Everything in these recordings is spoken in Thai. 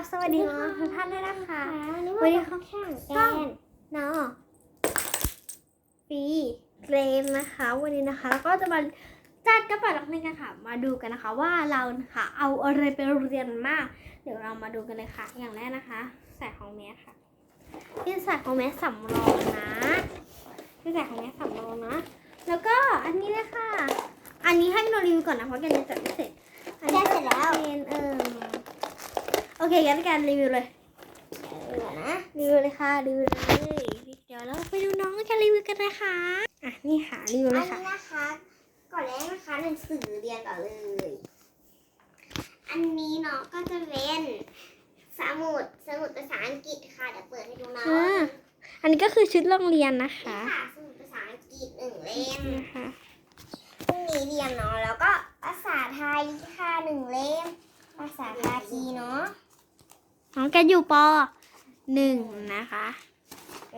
บสวัสดีทุกท่านด้วยนะคะวันนี้วัวันนนี้นี้เขาเขาแข่งช่องกันเนาะปีเกรมนะคะ วันนี้นะคะ แล้วก็จะมาจัดกระเป๋านักเรียนกันค่ะ มาดูกันนะคะว่าเรานะคะเอาอะไรไปเรียนมาก เดี๋ยวเรามาดูกันเลยค่ะ อย่างแรกนะคะใส่ของแมสค่ะที่ใส่ของแมสสำรองนะที่ใส่ของแมสสำรองนะแล้วก็อันนี้เลยค่ะ อันนี้ให้พี่โนรีวิวก่อนนะเพราะแกยังจัดไม่เสร็จอันนี้ได้เสร็จแล้วเป็นเออโอ เคงั้นการรีวิวเลยเดี๋ยวนะรีวิวเลยค่ะรีวิวเลยเดี๋ยวเราไปดูน้องกันรีวิวกันนะคะอะนี่ค่ะรีวิวอันเลยนี้ค่ะนะคะ ก่อนแรกนะคะหนังสือเรียนก่อนเลย อันนี้เนาะก็จะเป็นสมุดสมุดภาษาอังกฤษค่ะเดี๋ยวเปิดให้ดูเนาะอ่าอันนี้ก็คือชุดโรงเรียนนะนี่คะค่ะสมุดภาษาอังกฤษหนึ่งเล่มนะคะพรุ่งนี้เรียนเนาะแล้วก็ภาษาไทยค่ะหนึ่งเล่มภาษาภาคีเนาะ น้องแกอยู่ปหนึ่งนะคะ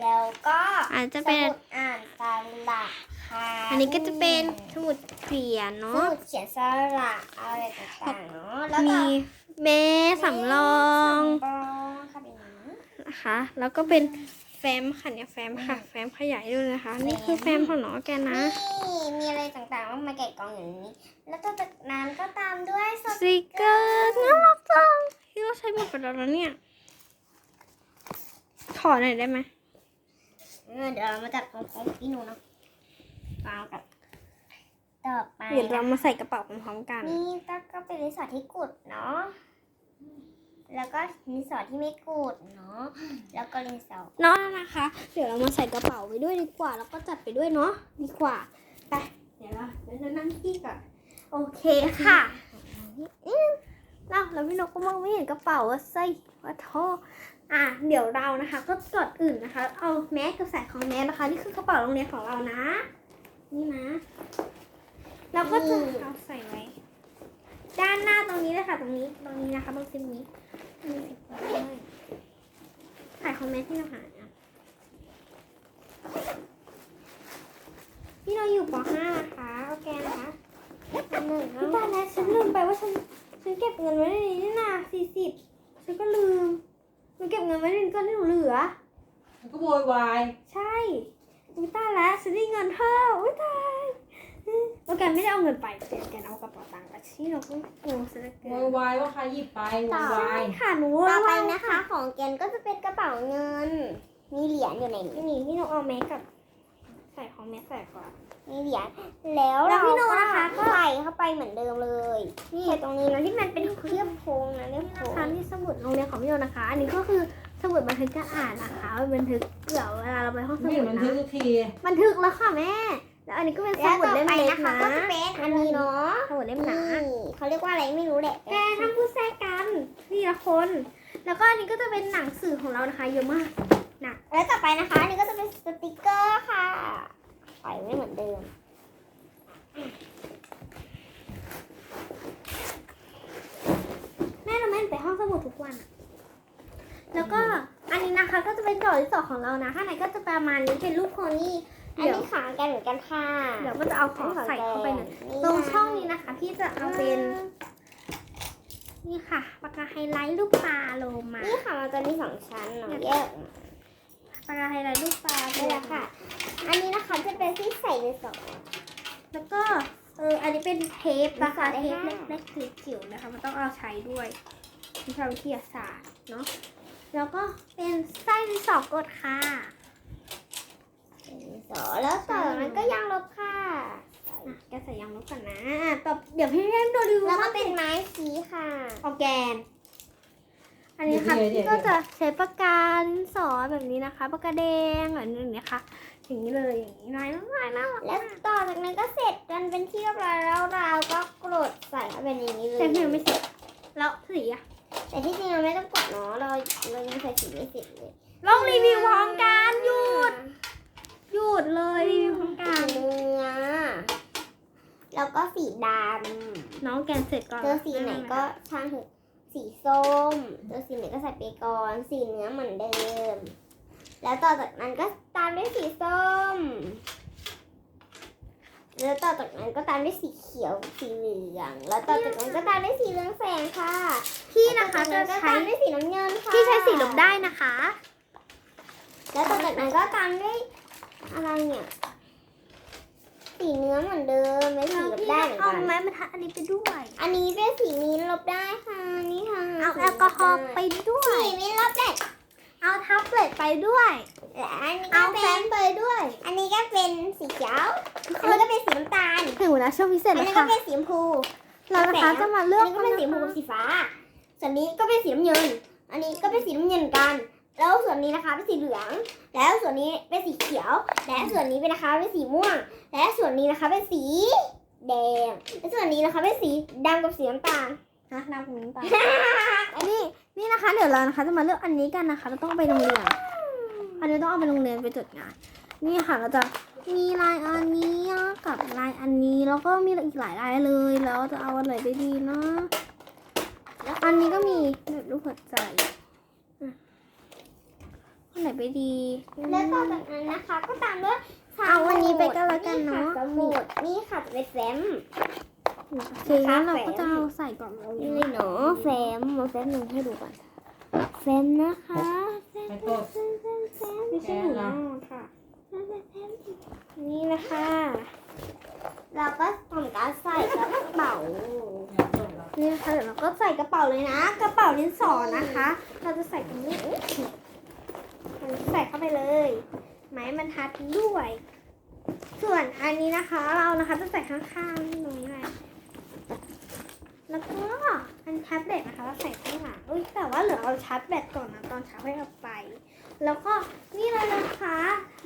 แล้วก็อาจจะเป็น สมุดอ่านสระค่ะอันนี้ก็จะเป็นสมุดเขียนสเนาะ มุดเขียนสระอะไรต่างๆเนาะแล้วก็มีเบสำรองสำรองค่ะเป็นอย่างนี้ นะคะ แล้วก็เป็นแฟ้มค่ะเนี่ยแฟ้มค่ะ แฟ้มขยายด้วยนะคะ นี่คือแฟ้มของน้องแกนะนี่มีอะไรต่างๆมากมายแกะกล่องอย่างนี้ แล้วก็จากนั้นก็ตามด้วยสสติกเกอร์น่ารักจัง ที่เราใช้หมดไปแล้วนะเนี่ยถอดหน่อยได้ไหมเออเดี๋ยวเรามาจัดของของพี่หนูเนาะตามกันต่อไปเดี๋ยวเรามาใส่กระเป๋าพร้อมๆกัน นี่ก็ก็เป็นรีสอร์ทที่กุดเนาะ แล้วก็รีสอร์ทที่ไม่กุดเนาะ แล้วก็รีสอร์ทเนาะนะคะ เดี๋ยวเรามาใส่กระเป๋าไปด้วยดีกว่า แล้วก็จัดไปด้วยเนาะ ดีกว่า ไป เดี๋ยวเราเดี๋ยวจะนั่งที่ก่อน โอเคค่ะ อืมเราแล้วพี่นกก็มองไม่เห็นกระเป๋าว่าใส่ว่าท่ออะเดี๋ยวเรานะคะ ก็กดอื่นนะคะ เอาแมสกับใส่ของแมสนะคะนี่คือกระเป๋าโรงเรียนของเรานะ นี่นะเราก็จะเอาใส่ไว้ ด้านหน้าตรงนี้เลยค่ะ ตรงนี้ตรงนี้นะคะตรงซิมนี้ตรงนี้ไว้เลยถ่ายคอมเมนต์ที่เราหาอะพี่เราอยู่ป .5 นะคะโอเคนะคะอันหนึ่งพี่ตาแล้วฉันลืมไปว่าฉัน ฉันเก็บเงินไว้ในนี้นี่นะสี่สิบฉันก็ลืมหนูเก็บเงินไว้ในนี้ก็ที่หนูเหลือ มันก็โวยวายใช่อุ้ยตายแล้วฉันได้เงินเพิ่มอุ้ยตายโอเคไม่ได้เอาเงินไปแต่แกเอากระเป๋าตังค์ไปที่เราก็โอ้เสียดายโวยวายว่าใครหยิบไปโวยวาใช่ยค่ะหนูต่อไปว่านะคะ ของแกนก็จะเป็นกระเป๋าเงิน มีเหรียญอยู่ในนี้ นี่พี่หนูเอาแมสกับใส่ของแมสใส่ก่อนมีเหรียญแล้วแล้เราวพี่โนนะคะ ก็ใส่เข้าไปเหมือนเดิมเลย นี่ตรงนี้นะที่มันเป็นเรียบโค้งนะเรียบนี่โค้นะงคะนี่สมุดโรงเรียนของพี่โนนะคะ อันนี้ก็คือสมุดบันทึกการอ่านนะคะบันทึกเดี๋ยวเวลาเราไปห้องสไม่มุเห็ดนมันนะทึกทุกทีบันทึกแล้วค่ะแม่แล้วอันนี้ก็เป็นสแล้วมุดต่อเล่มไปเล็กนะคะนะก็จะเป็นอันนี้เนาะสมุดเล่มหนานี่เขาเรียกว่าอะไรไม่รู้แหละแกทำพูดแทรกกันนี่ละคน แล้วก็อันนี้ก็จะเป็นหนังสือของเรานะคะเยอะมาก แล้วต่อไปนะคะอันนี้ก็จะเป็นสติกเกอร์ค่ะใส่ไว้เหมือนเดิม แม่เราไม่ได้ไปห้องสมุดทุกวันอะแล้วก็อันนี้นะคะก็จะเป็นจอที่สองของเรานะข้างในก็จะประมาณนี้เป็นรูปโพนี่อันเดี๋ยวนี้ขากันเหมือนกันค่ะเดี๋ยวก็จะเอาของใส่เข้าไปหนึ่งตรงช่องนี้นะคะพี่จะเอาเป็น นี่ค่ะปากกาไฮไลท์รูปปลาโลมา นี่ค่ะมันจะมีสองชั้นเนาะแยกออกมา ปากกาไฮไลท์รูปปลานี่แหละค่ะ อันนี้นะคะจะเป็นที่ใส่ในสองแล้วก็เอออันนี้เป็นเทปนะคะมีเทสอปดได้เล็กๆจิ๋วๆนะคะ มันต้องเอาใช้ด้วยวิชาวิทยาศาสตร์เนาะแล้วก็เป็นไส้ดินสอกดค่ะสอแล้วต่อจากนั้นก็ยางลบค่ะอะแกใส่ยางลบก่อนนะอะต่อเดี๋ยวพี่เล่นดูรีวิวแล้วก็ว่าเป็นไม้สีค่ะออร์แกน อันนี้ค่ะพี่ก็จะใช้ปากกาดินสอแบบนี้นะคะปากกาแดงแบบนี้นะคะอย่างนี้เลยอย่างนี้ลายน่ารักน่ารักแล้วต่อจากนั้นก็เสร็จกันเป็นที่เรียบร้อยแล้วเราก็กรดใส่เข้าไปในนี้เลยแต่พี่ยังไม่เสร็จแล้วสีอะแต่ที่จริงเราไม่ต้องกดเนาะเราเรายังใส่สีไม่เสร็จเลยลองรีวิวพร้อมกันหยุดหยุดเลยรีวิวพร้อมกันเนื้อแล้วก็สีดน้องแกนเสร็จก่อนำเจอสีไหนก็ช่างเถอะ สีส้มเจอสีไหนก็ใส่ไปก่อน สีเนื้อเหมือนเดิม แล้วต่อจากนั้นก็ตามด้วยสีส้ม แล้วต่อจากนั้นก็ตามด้วยสีเขียว สีเหลือง แล้วต่อจากนั้นก็ตามด้วยสีเหลืองแสงค่ะพี่นะคะจะใช้ตามด้วยสีน้ำเงินค่ะพี่ใช้สีลบได้นะคะ แล้วต่อจากนั้นก็ตามด้วยอะไรเนี่ย สีเนื้อเหมือนเดิมไม่สีลบได้เหมือนเอากัน ไม้บรรทัดอันนี้ไปด้วยอันนี้เป็นสีนี้ลบได้ค่ะนี่ค่ะเอาแอลกอฮอล์ไปด้วย สีนี้ลบได้เอาแท็บเล็ตไปด้วย และอันนี้เอาก็แฟ้เป็นมไปด้วย อันนี้ก็เป็นสีเขียวอันนี้ก็เป็นสีน้ำตาลถึงเวลาช่วงพิเศอัษนแล้วนี้ก็ค่ะเป็นสีชมพู เรานะคะแสงจะมาเลือัอนกนี้ก็เป็นสีชมพูกับสีฟ้า ส่วนนี้ก็เป็นสีน้ำเงิน อันนี้ก็เป็นสีน้ำเงินกัน แล้วส่วนนี้นะคะเป็นสีเหลือง แล้วส่วนนี้เป็นสีเขียว และส่วนนี้เป็นนะคะเป็นสีม่วง และส่วนนี้นะคะเป็นสีแดง และส่วนนี้นะคะเป็นสีดำกับสีน้ำตาลนะน้ำของน้ำตาล อันนี้นี่นะคะเดี๋ยวเรานะคะจะมาเลือกอันนี้กันนะคะ เราต้องไปโรงเรียน อันนี้ต้องเอาไปโรงเรียนไปจดงาน นี่ค่ะเราจะมีลายอันนี้กับลายอันนี้แล้วก็มีอีกหลายลายเลย แล้วจะเอาอันไหนไปดีนะ อันนี้ก็มีแบบรูปหัวใจอะอัน ไหนไปดี แล้วก็จากนั้นนะคะ ก็ตามด้วยสมุดเอาวันนี้ไปก็แล้วกันเนอะค่สมุดนี่ค่ะจะเป็นแฟ้มโอเคงั้นเราก็จะเอาใส่ก่อนเลยนี่เนาะแฟ้มเอาแฟ้มหนึ่งให้ดูก่อนแฟ้มนะคะแฟ้มไปแฟ้ต้มนแฟ้มแฟ้มแฟ้มไม่ใช่หนูนาค่ะนี่นะคะ เราก็ทำการใส่กระเป๋านี่นะคะเดี๋ยวเราก็ใส่กระเป๋าเลยนะ กระเป๋าดินสอนะคะ เราจะใส่ตรงนี้ ใส่เข้าไปเลย ไม้บรรทัดด้วย ส่วนอันนี้นะคะ เรานะคะจะใส่ข้างๆตรงนี้แหละแล้วก็อันชาร์จแบตนะคะเราใส่ข้างหลังอุ้ยแต่ว่าเหลือเอาชาร์จแบตก่อนนะตอนเช้าให้เอาไป แล้วก็นี่เลยนะคะ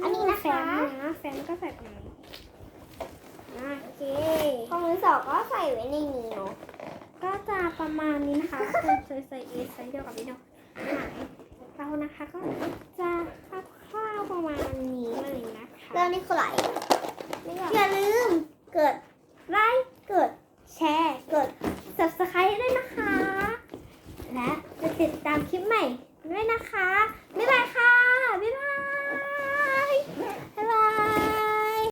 อันนี้นะคะแฟมนะแฟมก็ใส่ตรงนี้อะโอเคของมือสองก็ใส่ไว้ในนี้เนาะก็จะประมาณนี้นะคะเป็นใส่ใส่เอไซส์เดียวกับพี่น้องหายเรา นะคะก็จะคร่าวๆประมาณนี้เลยนะคะแล้วนี่คืออะไรอย่าลืมกดไลค์กด